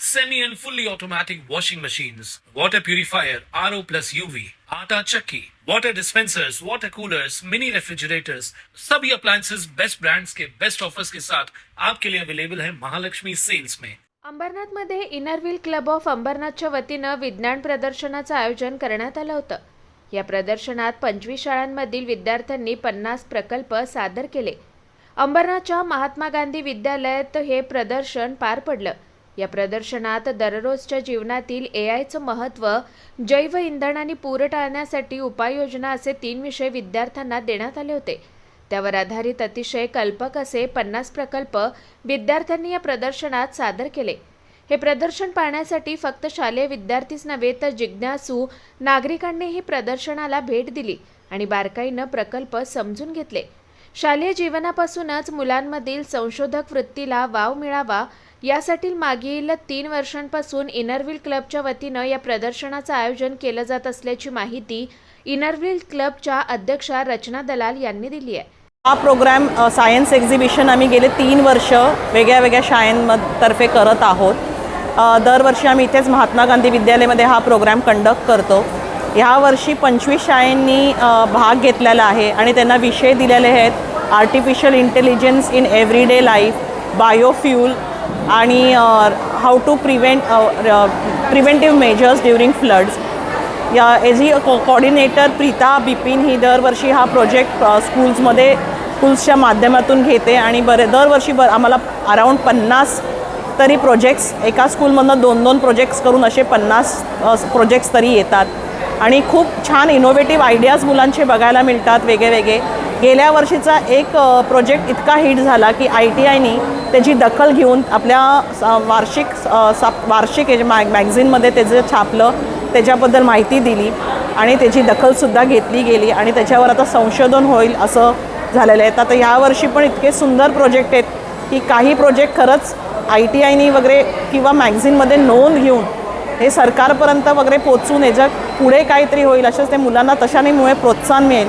semi and fully automatic washing machines, water purifier, RO plus UV, आटा चक्की, water dispensers, water coolers, mini refrigerators, सभी appliances best brands के best offers के साथ आपके लिए अवेलेबल है महालक्ष्मी सेल्स में अंबरनाथमध्ये इनरव्हील क्लब ऑफ अंबरनाथच्या वतीनं विज्ञान प्रदर्शनाचं आयोजन करण्यात आलं होतं. या प्रदर्शनात पंचवीस शाळांमधील विद्यार्थ्यांनी पन्नास प्रकल्प सादर केले. अंबरनाथच्या महात्मा गांधी विद्यालयात हे प्रदर्शन पार पडलं. या प्रदर्शनात दररोजच्या जीवनातील ए आयचं महत्त्व जैव इंधन आणि पूर टाळण्यासाठी उपाययोजना असे तीन विषय विद्यार्थ्यांना देण्यात आले होते. त्यावर आधारित अतिशय कल्पक असे पन्नास प्रकल्प विद्यार्थ्यांनी या प्रदर्शनात सादर केले. हे प्रदर्शन पाहण्यासाठी फक्त शालेय विद्यार्थीच नव्हे तर जिज्ञासू नागरिकांनीही प्रदर्शनाला भेट दिली आणि बारकाईनं प्रकल्प समजून घेतले. शालेय जीवनापासूनच मुलांमधील संशोधक वृत्तीला वाव मिळावा यासाठी मागील तीन वर्षांपासून इनरव्हील क्लबच्या वतीनं या प्रदर्शनाचं आयोजन केलं जात असल्याची माहिती इनरव्हील क्लबच्या अध्यक्षा रचना दलाल यांनी दिली आहे. हा प्रोग्राम सायन्स एक्झिबिशन आम्ही गेले तीन वर्ष वेगळ्या वेगळ्या शाळांतर्फे करत आहोत. दरवर्षी आम्ही इथेच महात्मा गांधी विद्यालयामध्ये हा प्रोग्राम कंडक्ट करतो. ह्या वर्षी पंचवीस शाळांनी भाग घेतलेला आहे आणि त्यांना विषय दिलेले आहेत. Artificial intelligence in everyday life biofuel आणि how to prevent preventive measures during floods या एज ही कॉर्डिनेटर प्रीता बिपिन ही दरवर्षी हा प्रोजेक्ट स्कूल्समध्ये स्कूल्सच्या माध्यमातून घेते आणि बरे दरवर्षी बर आम्हाला अराऊंड पन्नास तरी प्रोजेक्ट्स एका स्कूलमधनं दोन दोन प्रोजेक्ट्स करून असे पन्नास प्रोजेक्ट्स तरी येतात. आणि खूप छान इनोव्हेटिव्ह आयडियाज मुलांचे बघायला मिळतात वेगळे वेगळे. गेल्या वर्षीचा एक प्रोजेक्ट इतका हिट झाला की आय टी आयनी त्याची दखल घेऊन आपल्या स- वार्षिक सा- वार्षिक याच्या मॅ मॅगझिनमध्ये त्याचं छापलं त्याच्याबद्दल माहिती दिली आणि त्याची दखलसुद्धा घेतली गेली आणि त्याच्यावर आता संशोधन होईल असं झालेलं आहे. तर आता यावर्षी पण इतके सुंदर प्रोजेक्ट आहेत की काही प्रोजेक्ट खरंच आय टी आयनी वगैरे किंवा मॅगझिनमध्ये नोंद घेऊन हे सरकारपर्यंत वगैरे पोचून याच्यापुढे काहीतरी होईल अशाच ते मुलांना तशानेमुळे प्रोत्साहन मिळेल.